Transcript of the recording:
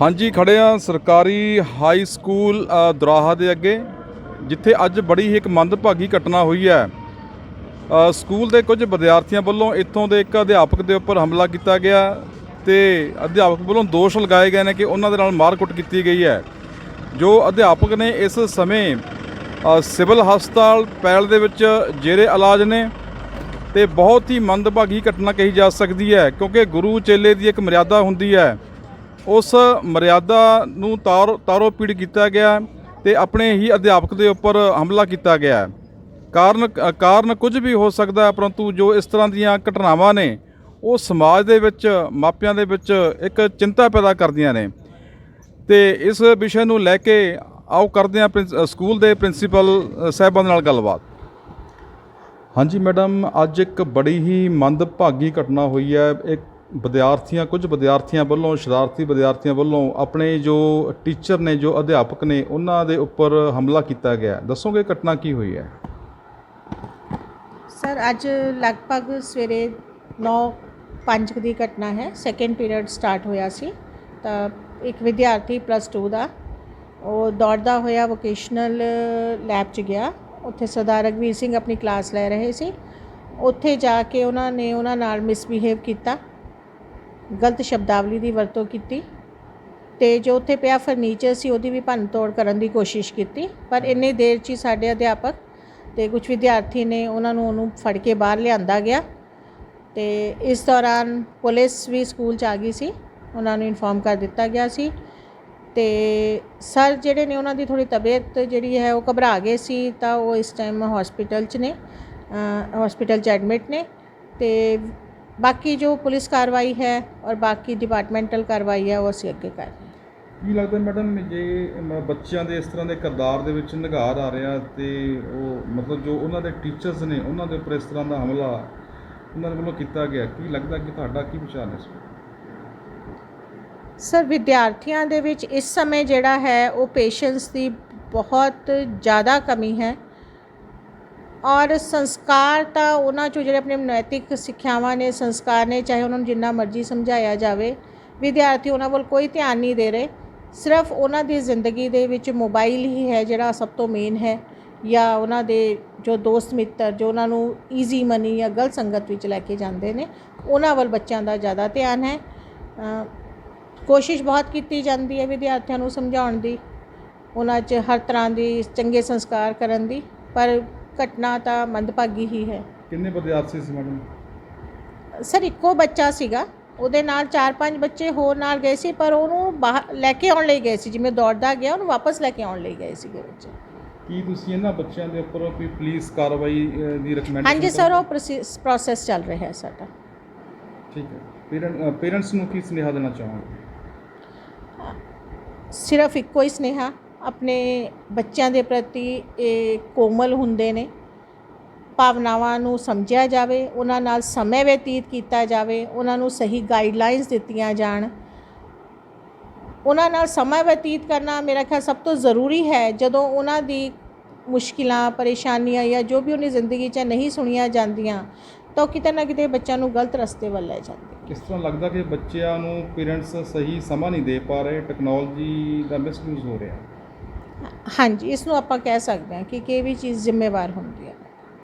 ਹਾਂਜੀ ਖੜੇ ਆ ਸਰਕਾਰੀ ਹਾਈ ਸਕੂਲ ਅ, ਦੁਰਾਹਾ ਦੇ ਅੱਗੇ ਜਿੱਥੇ ਅੱਜ ਬੜੀ ਹੀ ਇੱਕ ਮੰਦਭਾਗੀ ਘਟਨਾ ਹੋਈ ਹੈ। ਸਕੂਲ ਦੇ ਕੁਝ ਵਿਦਿਆਰਥੀਆਂ ਵੱਲੋਂ ਇੱਥੋਂ ਦੇ ਇੱਕ ਅਧਿਆਪਕ ਦੇ ਉੱਪਰ ਹਮਲਾ ਕੀਤਾ ਗਿਆ ਤੇ ਅਧਿਆਪਕ ਵੱਲੋਂ ਦੋਸ਼ ਲਗਾਏ ਗਏ ਨੇ ਕਿ ਉਹਨਾਂ ਦੇ ਨਾਲ ਮਾਰਕੁੱਟ ਕੀਤੀ ਗਈ ਹੈ। ਜੋ ਅਧਿਆਪਕ ਨੇ ਇਸ ਸਮੇਂ ਸਿਵਲ ਹਸਪਤਾਲ ਪੈਲ ਦੇ ਵਿੱਚ ਜੇਰੇ ਇਲਾਜ ਨੇ ਤੇ ਬਹੁਤ ਹੀ ਮੰਦਭਾਗੀ ਘਟਨਾ ਕਹੀ ਜਾ ਸਕਦੀ ਹੈ ਕਿਉਂਕਿ ਗੁਰੂ ਚੇਲੇ ਦੀ ਇੱਕ ਮਰਿਆਦਾ ਹੁੰਦੀ ਹੈ। ਉਸ ਮਰਿਆਦਾ ਨੂੰ ਤਾਰੋ ਤਾਰੋ ਪੀੜ ਕੀਤਾ ਗਿਆ ਤੇ ਆਪਣੇ ਹੀ ਅਧਿਆਪਕ ਦੇ ਉੱਪਰ ਹਮਲਾ ਕੀਤਾ ਗਿਆ। ਕਾਰਨ ਕਾਰਨ ਕੁਝ ਵੀ ਹੋ ਸਕਦਾ ਹੈ ਪਰੰਤੂ ਜੋ ਇਸ ਤਰ੍ਹਾਂ ਦੀਆਂ ਘਟਨਾਵਾਂ ਨੇ ਉਹ ਸਮਾਜ ਦੇ ਵਿੱਚ ਮਾਪਿਆਂ ਦੇ ਵਿੱਚ ਇੱਕ ਚਿੰਤਾ ਪੈਦਾ ਕਰਦੀਆਂ ਨੇ। ਤੇ ਇਸ ਵਿਸ਼ੇ ਨੂੰ ਲੈ ਕੇ ਆਓ ਕਰਦੇ ਹਾਂ ਪ੍ਰਿੰਸ- ਸਕੂਲ ਦੇ ਪ੍ਰਿੰਸੀਪਲ ਅ, ਸਾਹਿਬਾਨ ਨਾਲ ਗੱਲਬਾਤ। ਹਾਂਜੀ ਮੈਡਮ ਅੱਜ ਇੱਕ ਬੜੀ ਹੀ ਮੰਦਭਾਗੀ ਘਟਨਾ ਹੋਈ ਹੈ। ਇੱਕ ਵਿਦਿਆਰਥੀਆਂ, ਕੁਝ ਵਿਦਿਆਰਥੀਆਂ ਵੱਲੋਂ, ਸ਼ਰਾਰਤੀ ਵਿਦਿਆਰਥੀਆਂ ਵੱਲੋਂ ਆਪਣੇ ਜੋ ਟੀਚਰ ਨੇ, ਜੋ ਅਧਿਆਪਕ ਨੇ, ਉਹਨਾਂ ਦੇ ਉੱਪਰ ਹਮਲਾ ਕੀਤਾ ਗਿਆ ਦੱਸੋਗੇ ਘਟਨਾ ਕੀ ਹੋਈ ਹੈ? ਸਰ, ਅੱਜ ਲਗਭਗ ਸਵੇਰੇ 9:05 ਦੀ ਘਟਨਾ ਹੈ। ਸੈਕੰਡ ਪੀਰੀਅਡ ਸਟਾਰਟ ਹੋਇਆ ਸੀ। ਤਾਂ ਇੱਕ ਵਿਦਿਆਰਥੀ ਪਲੱਸ 2 ਦਾ, ਉਹ ਦੌੜਦਾ ਹੋਇਆ ਵੋਕੇਸ਼ਨਲ ਲੈਬ 'ਚ ਗਿਆ। ਉੱਥੇ ਸਰਦਾਰ ਰਘਵੀਰ ਸਿੰਘ ਆਪਣੀ ਕਲਾਸ ਲੈ ਰਹੇ ਸੀ। ਉੱਥੇ ਜਾ ਕੇ ਉਹਨਾਂ ਨੇ, ਉਹਨਾਂ ਨਾਲ ਮਿਸਬਿਹੇਵ ਕੀਤਾ। ਗਲਤ ਸ਼ਬਦਾਵਲੀ ਦੀ ਵਰਤੋਂ ਕੀਤੀ ਤੇ ਜੋ ਉੱਥੇ ਪਿਆ ਫਰਨੀਚਰ ਸੀ ਉਹਦੀ ਵੀ ਭੰਨ ਤੋੜ ਕਰਨ ਦੀ ਕੋਸ਼ਿਸ਼ ਕੀਤੀ। ਪਰ ਇੰਨੀ ਦੇਰ 'ਚ ਹੀ ਸਾਡੇ ਅਧਿਆਪਕ ਤੇ ਕੁਝ ਵਿਦਿਆਰਥੀ ਨੇ ਉਹਨਾਂ ਨੂੰ ਉਹਨੂੰ ਫੜ ਕੇ ਬਾਹਰ ਲਿਆਂਦਾ ਗਿਆ ਤੇ ਇਸ ਦੌਰਾਨ ਪੁਲਿਸ ਵੀ ਸਕੂਲ 'ਚ ਆ ਗਈ ਸੀ। ਉਹਨਾਂ ਨੂੰ ਇਨਫੋਰਮ ਕਰ ਦਿੱਤਾ ਗਿਆ ਸੀ ਤੇ ਸਰ ਜਿਹੜੇ ਨੇ ਉਹਨਾਂ ਦੀ ਥੋੜੀ ਤਬੀਅਤ ਜਿਹੜੀ ਹੈ ਉਹ ਘਬਰਾ ਗਏ ਸੀ ਤਾਂ ਉਹ ਇਸ ਟਾਈਮ ਹਸਪੀਟਲ 'ਚ ਨੇ ਹਸਪੀਟਲ 'ਚ ਐਡਮਿਟ ਨੇ ਤੇ ਬਾਕੀ ਜੋ ਪੁਲਿਸ ਕਾਰਵਾਈ ਹੈ ਔਰ ਬਾਕੀ ਡਿਪਾਰਟਮੈਂਟਲ ਕਾਰਵਾਈ ਹੈ ਉਹ ਅਸੀਂ ਅੱਗੇ ਕਰ ਰਹੇ ਹਾਂ। ਕੀ ਲੱਗਦਾ ਮੈਡਮ ਜੇ ਮ- ਬੱਚਿਆਂ ਦੇ ਇਸ ਤਰ੍ਹਾਂ ਦੇ ਕਿਰਦਾਰ ਦੇ ਵਿੱਚ ਨਿਗਾਰ ਆ ਰਿਹਾ ਤੇ ਉਹ ਮਤਲਬ ਜੋ ਉਹਨਾਂ ਦੇ ਟੀਚਰਸ ਨੇ ਉਹਨਾਂ ਦੇ ਉੱਪਰ ਇਸ ਤਰ੍ਹਾਂ ਦਾ ਹਮਲਾ ਉਹਨਾਂ ਦੇ ਵੱਲੋਂ ਕੀਤਾ ਗਿਆ ਕੀ ਲੱਗਦਾ ਕਿ ਤੁਹਾਡਾ ਕੀ ਵਿਚਾਰ ਹੈ ਇਸ ਬਾਰੇ? ਸਰ ਵਿਦਿਆਰਥੀਆਂ ਦੇ ਵਿੱਚ ਇਸ ਸਮੇਂ ਜਿਹੜਾ ਹੈ ਉਹ ਪੇਸ਼ੈਂਸ ਦੀ ਬਹੁਤ ਜ਼ਿਆਦਾ ਕਮੀ ਹੈ। ਔਰ ਸੰਸਕਾਰ ਤਾਂ ਉਹਨਾਂ ਚੋਂ ਜਿਹੜੇ ਆਪਣੇ ਨੈਤਿਕ ਸਿੱਖਿਆਵਾਂ ਨੇ, ਸੰਸਕਾਰ ਨੇ, ਚਾਹੇ ਉਹਨਾਂ ਨੂੰ ਜਿੰਨਾ ਮਰਜ਼ੀ ਸਮਝਾਇਆ ਜਾਵੇ, ਵਿਦਿਆਰਥੀ ਉਹਨਾਂ ਵੱਲ ਕੋਈ ਧਿਆਨ ਨਹੀਂ ਦੇ ਰਹੇ। ਸਿਰਫ ਉਹਨਾਂ ਦੀ ਜ਼ਿੰਦਗੀ ਦੇ ਵਿੱਚ ਮੋਬਾਈਲ ਹੀ ਹੈ ਜਿਹੜਾ ਸਭ ਤੋਂ ਮੇਨ ਹੈ ਜਾਂ ਉਹਨਾਂ ਦੇ ਜੋ ਦੋਸਤ ਮਿੱਤਰ, ਜੋ ਉਹਨਾਂ ਨੂੰ ਈਜ਼ੀ ਮਨੀ ਜਾਂ ਗਲਤ ਸੰਗਤ ਵਿੱਚ ਲੈ ਕੇ ਜਾਂਦੇ ਨੇ, ਉਹਨਾਂ ਵੱਲ ਬੱਚਿਆਂ ਦਾ ਜ਼ਿਆਦਾ ਧਿਆਨ ਹੈ। ਕੋਸ਼ਿਸ਼ ਬਹੁਤ ਕੀਤੀ ਜਾਂਦੀ ਹੈ ਵਿਦਿਆਰਥੀਆਂ ਨੂੰ ਸਮਝਾਉਣ ਦੀ, ਉਹਨਾਂ 'ਚ ਹਰ ਤਰ੍ਹਾਂ ਦੀ ਚੰਗੇ ਸੰਸਕਾਰ ਕਰਨ ਦੀ, ਪਰ ਘਟਨਾ ਤਾਂ ਮੰਦਭਾਗੀ ਹੀ ਹੈ। ਕਿੰਨੇ ਵਿਦਿਆਰਥੀ ਸੀ ਮੈਡਮ? ਸਰ ਇੱਕੋ ਬੱਚਾ ਸੀਗਾ। ਉਹਦੇ ਨਾਲ ਚਾਰ ਪੰਜ ਬੱਚੇ ਹੋਰ ਨਾਲ ਗਏ ਸੀ ਪਰ ਉਹਨੂੰ ਬਾਹਰ ਲੈ ਕੇ ਆਉਣ ਲਈ ਗਏ ਸੀ। ਜਿਵੇਂ ਦੌੜਦਾ ਗਿਆ ਉਹਨੂੰ ਵਾਪਸ ਲੈ ਕੇ ਆਉਣ ਲਈ ਗਏ ਸੀਗੇ ਬੱਚੇ। ਕੀ ਤੁਸੀਂ ਇਹਨਾਂ ਬੱਚਿਆਂ ਦੇ ਉੱਪਰ ਕੋਈ ਪੁਲਿਸ ਕਾਰਵਾਈ ਦੀ ਰეკਮੈਂਡੇਸ਼ਨ ਹਾਂਜੀ ਸਰ ਉਹ ਪ੍ਰੋਸੈਸ ਚੱਲ ਰਿਹਾ ਹੈ ਸਾਡਾ। ਠੀਕ ਹੈ। ਪੇਰੈਂਟ ਪੇਰੈਂਟਸ ਨੂੰ ਕੀ ਸੁਨੇਹਾ ਦੇਣਾ ਚਾਹੋਗੇ? ਸਿਰਫ ਇੱਕੋ ਹੀ ਸਨੇਹਾ ਆਪਣੇ ਬੱਚਿਆਂ ਦੇ ਪ੍ਰਤੀ ਇਹ ਕੋਮਲ ਹੁੰਦੇ ਨੇ। ਭਾਵਨਾਵਾਂ ਨੂੰ ਸਮਝਿਆ ਜਾਵੇ, ਉਹਨਾਂ ਨਾਲ ਸਮੇਂ ਬਤੀਤ ਕੀਤਾ ਜਾਵੇ, ਉਹਨਾਂ ਨੂੰ ਸਹੀ ਗਾਈਡਲਾਈਨਸ ਦਿੱਤੀਆਂ ਜਾਣ। ਉਹਨਾਂ ਨਾਲ ਸਮਾਂ ਬਤੀਤ ਕਰਨਾ ਮੇਰਾ ਖਿਆਲ ਸਭ ਤੋਂ ਜ਼ਰੂਰੀ ਹੈ। ਜਦੋਂ ਉਹਨਾਂ ਦੀ ਮੁਸ਼ਕਿਲਾਂ, ਪਰੇਸ਼ਾਨੀਆਂ ਜਾਂ ਜੋ ਵੀ ਉਹਨੇ ਜ਼ਿੰਦਗੀ 'ਚ ਨਹੀਂ ਸੁਣੀਆਂ ਜਾਂਦੀਆਂ, ਤਾਂ ਉਹ ਕਿਤੇ ਨਾ ਕਿਤੇ ਬੱਚਿਆਂ ਨੂੰ ਗਲਤ ਰਸਤੇ ਵੱਲ ਲੈ ਜਾਂਦੇ ਕਿਸ ਤਰ੍ਹਾਂ ਲੱਗਦਾ ਕਿ ਬੱਚਿਆਂ ਨੂੰ ਪੇਰੈਂਟਸ ਸਹੀ ਸਮਾਂ ਨਹੀਂ ਦੇ ਪਾ ਰਹੇ ਟੈਕਨੋਲੋਜੀ ਦਾ ਮਿਸਯੂਜ਼ ਹੋ ਰਿਹਾ? ਹਾਂਜੀ ਇਸ ਨੂੰ ਆਪਾਂ ਕਹਿ ਸਕਦੇ ਹਾਂ ਕਿ ਕਿ ਵੀ ਚੀਜ਼ ਜ਼ਿੰਮੇਵਾਰ ਹੁੰਦੀ ਹੈ?